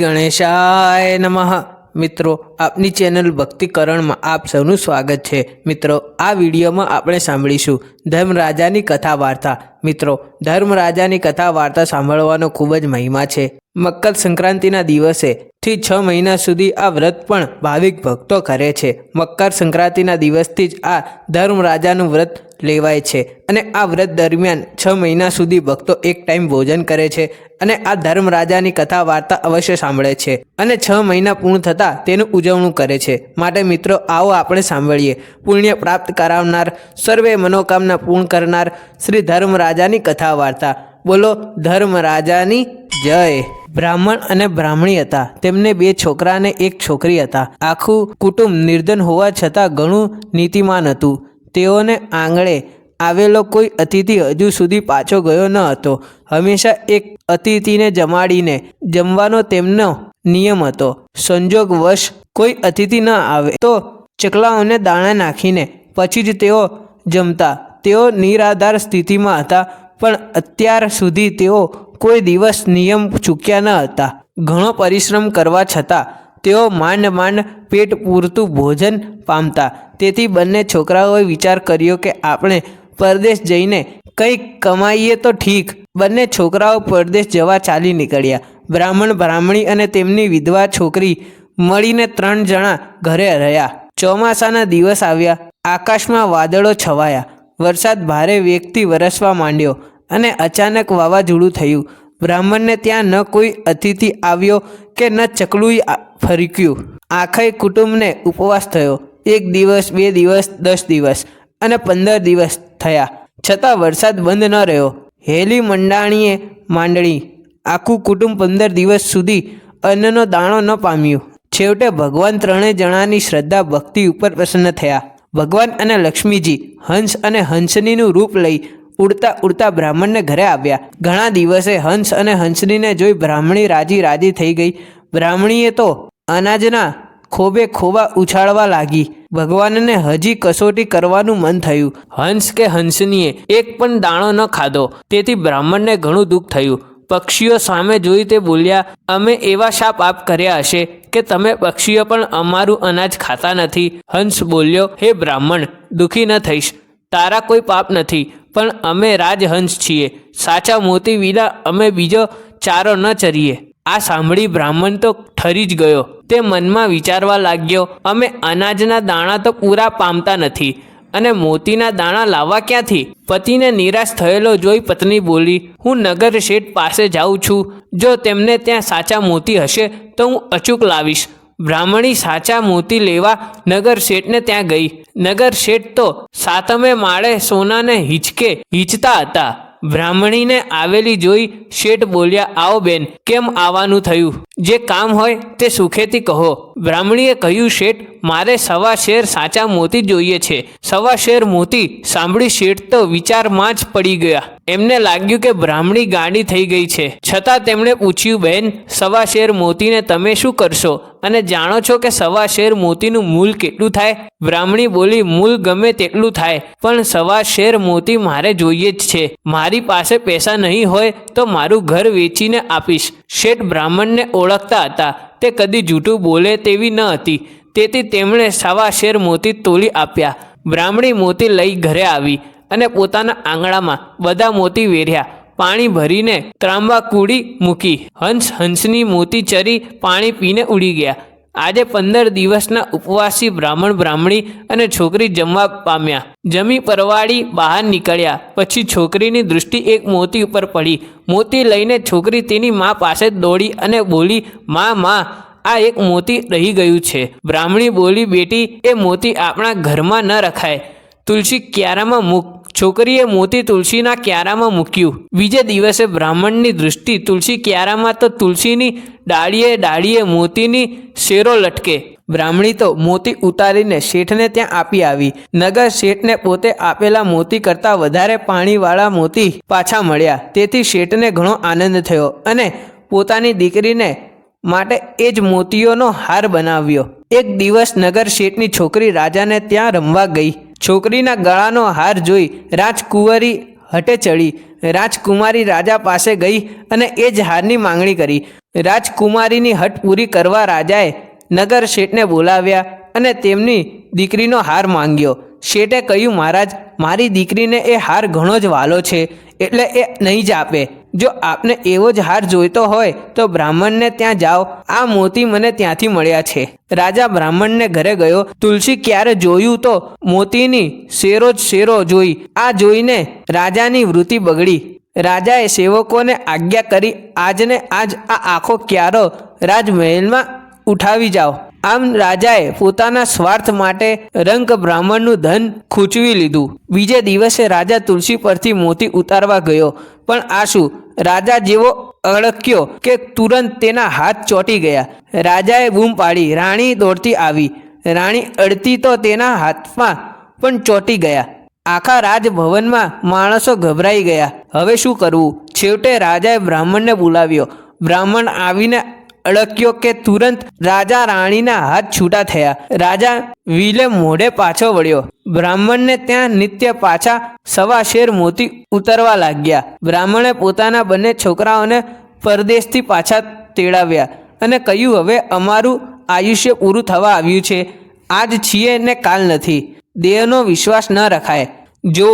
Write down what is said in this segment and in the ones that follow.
ગણેશાય નમઃ મિત્રો આપની ચેનલ ભક્તિકરણમાં આપ સૌનું સ્વાગત છે. મિત્રો, આ વિડીયોમાં આપણે સાંભળીશું ધર્મરાજાની કથા વાર્તા મિત્રો, ધર્મરાજાની કથા વાર્તા સાંભળવાનો ખૂબ જ મહિમા છે. મકર સંક્રાંતિના દિવસે થી છ મહિના સુધી આ વ્રત પણ ભાવિક ભક્તો કરે છે. મકર સંક્રાંતિના દિવસથી જ આ ધર્મરાજાનું વ્રત લેવાય છે અને આ વ્રત દરમિયાન છ મહિના સુધી ભક્તો એક ટાઈમ ભોજન કરે છે અને આ ધર્મરાજાની કથા વાર્તા અવશ્ય સાંભળે છે. અને છ મહિના પૂર્ણ થતાં તેનું ઉજવણું કરે છે. માટે મિત્રો, આવો આપણે સાંભળીએ. પુણ્ય પ્રાપ્ત કરાવનાર, સર્વે મનોકામના પૂર્ણ કરનાર શ્રી ધર્મરાજાની કથા વાર્તા બોલો, ધર્મરાજાની જય. બ્રાહ્મણ અને બ્રાહ્મણી હતા. તેમને બે છોકરા અને એક છોકરી હતા. આખું કુટુંબ નિર્ધન હોવા છતાં ઘણું નીતિમાન હતું. તેઓને આંગણે આવેલો કોઈ અતિથિ હજુ સુધી પાછો ગયો ન હતો. હંમેશા એક અતિથિને જમાડીને જમવાનો તેમનો નિયમ હતો. સંજોગવશ કોઈ અતિથિ ન આવે તો ચકલાઓને દાણા નાખીને પછી જ તેઓ જમતા. તેઓ નિરાધાર સ્થિતિમાં હતા, પણ અત્યાર સુધી તેઓ કોઈ દિવસ નિયમ ચૂક્યા ન હતા. ઘણો પરિશ્રમ કરવા છતાં તેઓ માંડ માંડ પેટ પૂરતું ભોજન પામતા. તેથી બંને છોકરાઓએ વિચાર કર્યો કે આપણે પરદેશ જઈને કંઈક કમાઈએ તો ઠીક. બંને છોકરાઓ પરદેશ જવા ચાલી નીકળ્યા. બ્રાહ્મણ, બ્રાહ્મણી અને તેમની વિધવા છોકરી મળીને ત્રણ જણા ઘરે રહ્યા. ચોમાસાના દિવસ આવ્યા. આકાશમાં વાદળો છવાયા. વરસાદ ભારે વેગથી વરસવા માંડ્યો અને અચાનક વાવાઝોડું થયું. બ્રાહ્મણને ત્યાં ન કોઈ અતિથિ આવ્યો કે ન ચકલું ફરક્યું. આખાય કુટુંબને ઉપવાસ થયો. એક દિવસ, બે દિવસ, દસ દિવસ અને પંદર દિવસ થયા. છતાં વરસાદ બંધ ન રહ્યો. હેલી મંડાણીએ માંડણી આખું કુટુંબ પંદર દિવસ સુધી અન્નનો દાણો ન પામ્યું. છેવટે ભગવાન ત્રણેય જણાની શ્રદ્ધા, ભક્તિ ઉપર પ્રસન્ન થયા. ભગવાન અને લક્ષ્મીજી હંસ અને હંસનીનું રૂપ લઈ ઉડતા ઉડતા બ્રાહ્મણને ઘરે આવ્યા. ઘણા દિવસે હંસ અને હંસનીને જોઈ બ્રાહ્મણી રાજી રાજી થઈ ગઈ. બ્રાહ્મણીએ તો અનાજના ખોબે ખોબા ઉછાળવા લાગી. ભગવાનને હજી કસોટી કરવાનું મન થયું. હંસ કે હંસનીએ એક પણ દાણો ન ખાધો. તેથી બ્રાહ્મણને ઘણું દુઃખ થયું. પક્ષીઓ સામે જોઈ તે બોલ્યા, અમે એવા શાપ આપ કર્યા હશે કે તમે પક્ષીઓ પણ અમારું અનાજ ખાતા નથી. હંસ બોલ્યો, હે બ્રાહ્મણ, દુઃખી ન થઈશ. તારા કોઈ પાપ નથી, પણ અમે રાજહંસ છીએ. સાચા મોતી વિના અમે બીજો ચારો ન ચરીએ. આ સાંભળી બ્રાહ્મણ તો ઠરી જ ગયો. તે મનમાં વિચારવા લાગ્યો, અમે અનાજના દાણા તો પૂરા પામતા નથી. અને મોતીના દાણા લાવવા ક્યાંથી? પતિને નિરાશ થયેલો જોઈ પત્ની બોલી, હું નગર શેઠ પાસે જાઉં છું. જો તેમને ત્યાં સાચા મોતી હશે, તો હું અચૂક લાવીશ. બ્રાહ્મણી સાચા મોતી લેવા નગર શેઠને ત્યાં ગઈ. નગર શેઠ તો સાતમે માળે સોનાને હિંચકે હિંચતા હતા. બ્રાહ્મણીને આવેલી જોઈ શેઠ બોલ્યા, આવો બેન, કેમ આવવાનું થયું? જે કામ હોય તે સુખેથી કહો. બ્રાહ્મણીએ કહ્યું, શેઠ મારે સવા શેર સાચા મોતી જોઈએ છે. સવા શેર મોતી સાંભળી શેઠ તો વિચારમાં જ પડી ગયા. એમને લાગ્યું કે બ્રાહ્મણી ગાડી થઈ ગઈ છે. છતાં તેમણે પૂછ્યું બહેન સવા શેર મોતીને તમે શું કરશો? અને જાણો છો કે સવા શેર મોતીનું મૂલ કેટલું થાય બ્રાહ્મણી બોલી, મૂલ ગમે તેટલું થાય, પણ સવા શેર મોતી મારે જોઈએ જ છે. મારી પાસે પૈસા નહીં હોય તો મારું ઘર વેચીને આપીશ શેઠ બ્રાહ્મણને ઓળખતા હતા. તે કદી જૂઠું બોલે તેવી ન હતી. તેથી તેમણે સવા શેર મોતી તોલી આપ્યા. બ્રાહ્મણી મોતી લઈ ઘરે આવી અને પોતાના આંગણામાં બધા મોતી વેર્યા. પાણી ભરીને ત્રાંબા કૂડી મૂકી. હંસ હંસની મોતી ચરી પાણી પીને ઉડી ગયા. આજે પંદર દિવસના ઉપવાસી બ્રાહ્મણ બ્રાહ્મણી અને છોકરી જમવા પામ્યા. જમી પરવાળી બહાર નીકળ્યા. પછી છોકરીની દૃષ્ટિ એક મોતી ઉપર પડી. મોતી લઈને છોકરી તેની મા પાસે દોડી અને બોલી, મા મા આ એક મોતી રહી ગયું છે. બ્રાહ્મણી બોલી, બેટી, એ મોતી આપણા ઘરમાં ન રખાય. તુલસી ક્યારામાં મૂક. છોકરીએ મોતી તુલસીના ક્યારામાં મૂક્યું. બીજે દિવસે બ્રાહ્મણની દૃષ્ટિ તુલસી ક્યારામાં તો તુલસીની ડાળીએ ડાળીએ મોતીની શેરો લટકે. બ્રાહ્મણી તો મોતી ઉતારીને શેઠને ત્યાં આપી આવી. નગર શેઠને પોતે આપેલા મોતી કરતાં વધારે પાણીવાળા મોતી પાછા મળ્યા. તેથી શેઠને ઘણો આનંદ થયો અને પોતાની દીકરીને માટે એ જ મોતીઓનો હાર બનાવ્યો. એક દિવસ નગર શેઠની છોકરી રાજાને ત્યાં રમવા ગઈ. છોકરીના ગળાનો હાર જોઈ રાજકુંવરી હટે ચડી. રાજકુમારી રાજા પાસે ગઈ અને એ જ હારની માંગણી કરી. રાજકુમારીની હટ પૂરી કરવા રાજાએ નગર શેઠને બોલાવ્યા અને તેમની દીકરીનો હાર માંગ્યો. શેઠે કહ્યું, મહારાજ, મારી દીકરીને એ હાર ઘણો જ વાલો છે, એટલે એ નહીં જ આપે. જો આપને એવો જ હાર જોઈતો હોય તો બ્રાહ્મણને ત્યાં જાઓ. આ મોતી મને ત્યાંથી મળ્યા છે. રાજા બ્રાહ્મણને ઘરે ગયો. તુલસી ક્યારે જોયું તો? મોતીની શેરો જ શેરો જોઈ. આ જોઈને રાજાની વૃત્તિ બગડી. રાજાએ સેવકોને આજ્ઞા કરી, આજને આજ આ આખો ક્યારો રાજમહેલમાં ઉઠાવી જાઓ. આમ રાજાએ પોતાના સ્વાર્થ માટે રંગ બ્રાહ્મણનું ધન ખૂંચવી લીધું. બીજે દિવસે રાજા તુલસી પરથી મોતી ઉતારવા ગયો. પણ આ શું રાજા જેવો અળક્યો કે તુરંત તેના હાથ ચોંટી ગયા. રાજાએ બૂમ પાડી, રાણી દોડતી આવી. રાણી અડતી તો તેના હાથમાં પણ ચોંટી ગયા. આખા રાજભવનમાં માણસો ગભરાઈ ગયા. હવે શું કરવું? છેવટે રાજાએ બ્રાહ્મણને બોલાવ્યો. બ્રાહ્મણ આવીને અડક્યો કે તુરંત રાજા રાણીના હાથ છૂટા થયા. રાજા વિલે મોઢે પાછો વળ્યો. બ્રાહ્મણને ત્યાં નિત્ય પાછા સવા શેર મોતી ઉતરવા લાગ્યા. બ્રાહ્મણે પોતાના બંને છોકરાઓને પરદેશથી પાછા તેડાવ્યા અને કહ્યું, હવે અમારું આયુષ્ય પૂરું થવા આવ્યું છે. આજ છીએ ને કાલ નથી. દેહનો વિશ્વાસ ન રખાય. જો,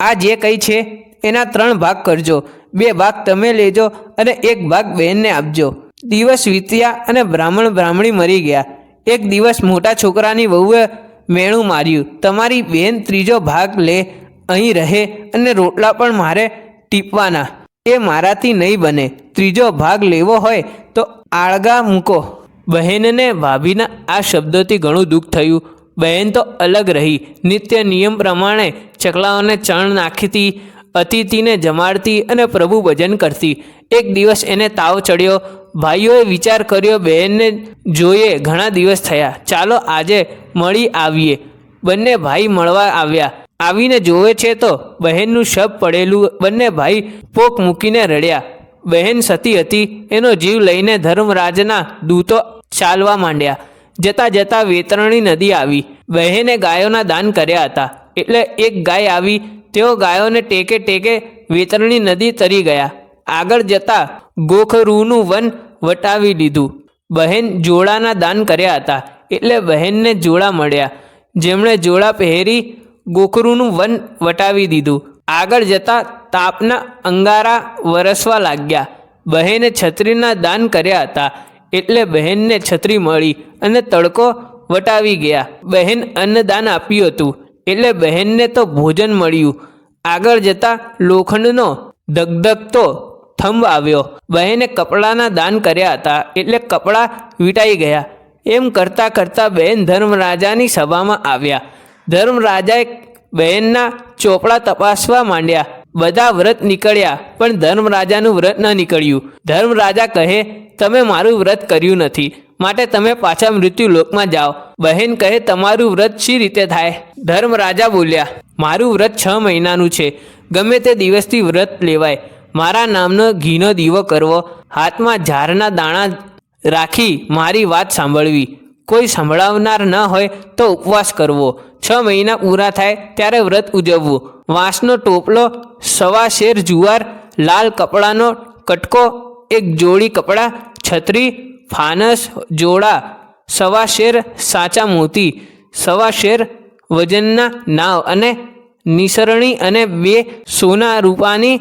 આ જે કંઈ છે, એના ત્રણ ભાગ કરજો. બે ભાગ તમે લેજો અને એક ભાગ બહેનને આપજો. દિવસ વીત્યા અને બ્રાહ્મણ બ્રાહ્મણી મરી ગયા. એક દિવસ મોટા છોકરાની વહુએ મેણું માર્યું. તમારી બેન ત્રીજો ભાગ લે, અહીં રહે અને રોટલા પણ મારે ટીપવાના. એ મારાથી નહીં બને. ત્રીજો ભાગ લેવો હોય તો આળગા મૂકો. બહેનને ભાભીના આ શબ્દોથી ઘણું દુઃખ થયું. બહેન તો અલગ રહી. નિત્ય નિયમ પ્રમાણે ચકલાઓને ચણ નાખતી અતિથિને જમાડતી અને પ્રભુ ભજન કરતી. એક દિવસ એને તાવ ચડ્યો. ભાઈઓએ વિચાર કર્યો, બહેનને જોઈએ ઘણા દિવસ થયા. ચાલો આજે મળી આવીએ. બંને ભાઈ મળવા આવ્યા. આવીને જોવે છે તો બહેનનું શબ પડેલું. બંને ભાઈ પોક મૂકીને રડ્યા. બહેન સતી હતી. એનો જીવ લઈને ધર્મરાજના દૂતો ચાલવા માંડ્યા. જતા જતા વેતરણી નદી આવી. બહેને ગાયોના દાન કર્યા હતા. એટલે એક ગાય આવી, તેઓ ગાયોને ટેકે ટેકે વેતરણી નદી તરી ગયા. આગળ જતા ગોખરૂનું વન વટાવી લીધું. બહેન જોડાના દાન કર્યા હતા, એટલે બહેનને જોડા મળ્યા. જેમણે જોડા પહેરી ગોખરૂનું વન વટાવી દીધું. આગળ જતા તાપના અંગારા વરસવા લાગ્યા. બહેને છત્રીના દાન કર્યા હતા, એટલે બહેનને છત્રી મળી અને તડકો વટાવી ગયા. બહેન અન્નદાન આપ્યું હતું. એટલે બહેનને તો ભોજન મળ્યું. આગળ જતા લોખંડનો ધગધગતો થંભ આવ્યો. બહેને કપડાના દાન કર્યા હતા એટલે કપડાં વીંટાઈ ગયા. એમ કરતાં કરતાં બહેન ધર્મરાજાની સભામાં આવ્યા. ધર્મરાજાએ બહેનના ચોપડા તપાસવા માંડ્યા. બધા વ્રત નીકળ્યા, પણ ધર્મરાજાનું વ્રત ન નીકળ્યું. ધર્મરાજા કહે, તમે મારું વ્રત કર્યું નથી. માટે તમે પાછા મૃત્યુ લોકમાં જાઓ. બહેન કહે, તમારું વ્રત શી રીતે થાય? ધર્મરાજા બોલ્યા, મારું વ્રત છ મહિનાનું છે. ગમે તે દિવસથી વ્રત લેવાય. મારા નામનો ઘીનો દીવો કરવો. હાથમાં ઝારના દાણા રાખી મારી વાત સાંભળવી. કોઈ સંભળાવનાર ન હોય તો ઉપવાસ કરવો. છ મહિના પૂરા થાય ત્યારે વ્રત ઉજવવું. વાંસનો ટોપલો, સવા શેર જુવાર, લાલ કપડાનો કટકો, એક જોડી કપડાં, છત્રી, ફાનસ, જોડા, સવા શેર સાચા મોતી, સવા શેર વજનના નાવ અને નિસરણી અને બે સોના રૂપાની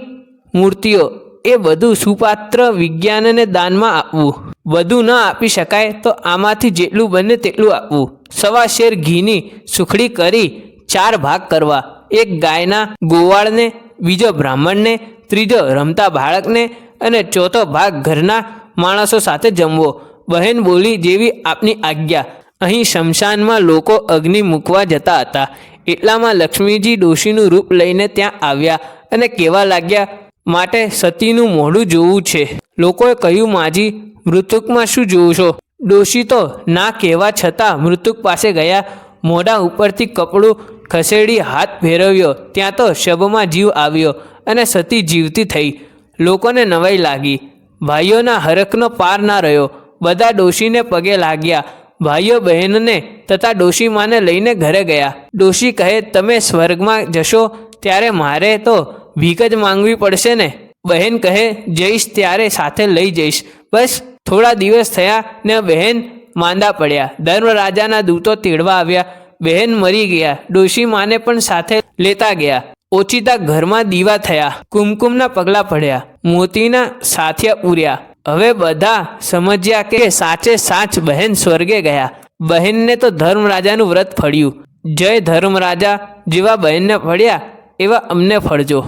મૂર્તિઓ. એ બધું સુપાત્ર વિજ્ઞાનને દાનમાં આપવું. બધું ન આપી શકાય તો આમાંથી જેટલું બને તેટલું આપવું. સવા શેર ઘીની સુખડી કરી ચાર ભાગ કરવા. એક ગાયના ગોવાળને, બીજો બ્રાહ્મણને, ત્રીજો રમતા બાળકને અને ચોથો ભાગ ઘરના માણસો સાથે જમવો. બહેન બોલી જેવી આપની આજ્ઞા. અહીં શમશાનમાં લોકો અગ્નિ મૂકવા જતા હતા. એટલામાં લક્ષ્મીજી ડોશીનું રૂપ લઈને ત્યાં આવ્યા અને કહેવા લાગ્યા માટે સતીનું મોઢું જોવું છે. લોકોએ કહ્યું, માજી, મૃતકમાં શું જોવું છો? ડોશી તો ના કહેવા છતાં મૃતક પાસે ગયા, મોઢા ઉપરથી કપડું ખસેડી હાથ ફેરવ્યો. ત્યાં તો શબમાં જીવ આવ્યો અને સતી જીવતી થઈ. લોકોને નવાઈ લાગી. ભાઈઓના હરખનો પાર ના રહ્યો. બધા ડોશીને પગે લાગ્યા. ભાઈઓ બહેનને તથા ડોશીમાને લઈને ઘરે ગયા. ડોશી કહે, તમે સ્વર્ગમાં જશો, ત્યારે મારે તો ભીખ જ માંગવી પડશે ને? બહેન કહે, જઈશ ત્યારે સાથે લઈ જઈશ. બસ, થોડા દિવસ થયા ને બહેન માંદા પડ્યા. ધર્મરાજાના દૂતો તેડવા આવ્યા. બહેન મરી ગયા. ડોશી માને પણ સાથે લેતા ગયા. ઓચિતા ઘરમાં દીવા થયા. કુમકુમના પગલા પડ્યા. મોતીના સાથિયા પૂર્યા. હવે બધા સમજ્યા કે સાચે સાચ બહેન સ્વર્ગે ગયા. બહેનને તો ધર્મરાજાનું વ્રત ફળ્યું. જય ધર્મરાજા. જેવા બહેનને ફળ્યા, એવા અમને ફળજો.